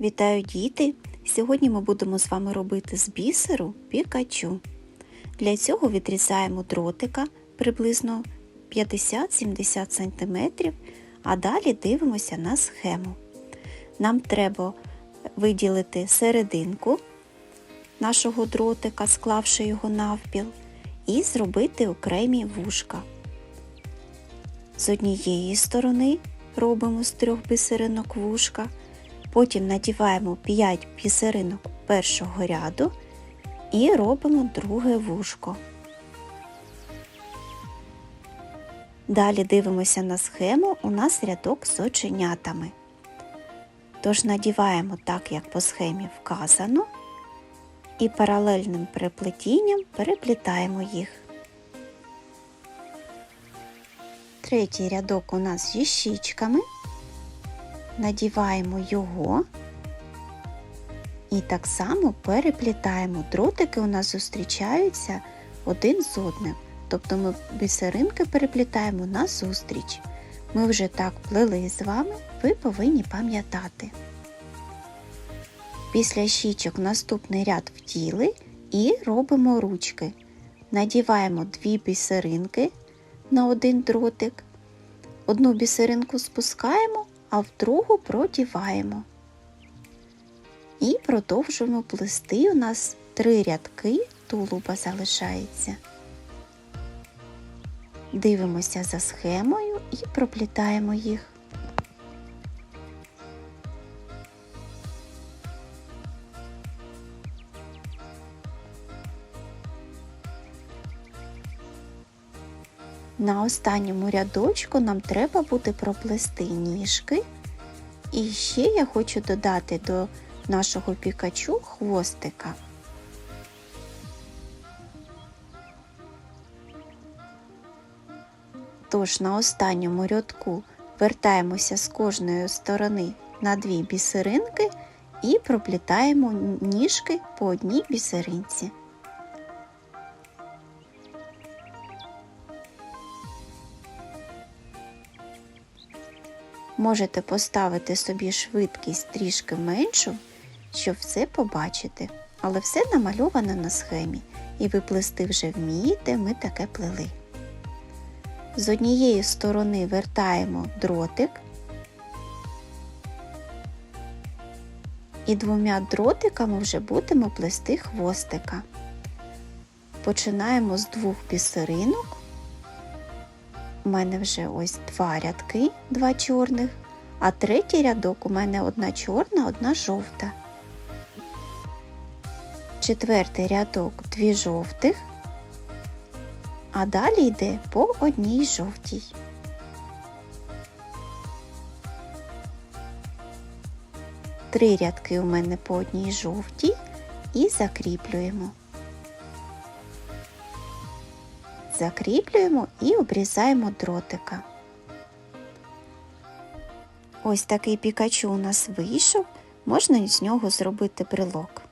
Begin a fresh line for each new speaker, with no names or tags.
Вітаю діти! Сьогодні ми будемо з вами робити з бісеру пікачу. Для цього відрізаємо дротика приблизно 50-70 см, а далі дивимося на схему. Нам треба виділити серединку нашого дротика, склавши його навпіл, і зробити окремі вушка. З однієї сторони робимо з трьох бісеринок вушка, потім надіваємо 5 бісеринок першого ряду і робимо друге вушко. Далі дивимося на схему, у нас рядок з оченятами. Тож надіваємо так, як по схемі вказано, і паралельним переплетінням переплітаємо їх. Третій рядок у нас зі щічками. Надіваємо його і так само переплітаємо. Дротики у нас зустрічаються один з одним. Тобто ми бісеринки переплітаємо назустріч. Ми вже так плели з вами, ви повинні пам'ятати. Після щічок наступний ряд вділи і робимо ручки. Надіваємо дві бісеринки на один дротик. Одну бісеринку спускаємо, а в другу продіваємо. І продовжуємо плести. У нас три рядки тулуба залишається. Дивимося за схемою і проплітаємо їх. На останньому рядочку нам треба буде проплести ніжки. І ще я хочу додати до нашого пікачу хвостика. Тож на останньому рядку вертаємося з кожної сторони на дві бісеринки і проплітаємо ніжки по одній бісеринці. Можете поставити собі швидкість трішки меншу, щоб все побачити, але все намальовано на схемі, і ви плести вже вмієте, ми таке плели. З однієї сторони вертаємо дротик і двома дротиками вже будемо плести хвостика. Починаємо з двох бісеринок. У мене вже ось два рядки, два чорних, а третій рядок у мене одна чорна, одна жовта. Четвертий рядок дві жовтих, а далі йде по одній жовтій. Три рядки у мене по одній жовтій і закріплюємо. Закріплюємо і обрізаємо дротика. Ось такий пікачу у нас вийшов, можна з нього зробити брелок.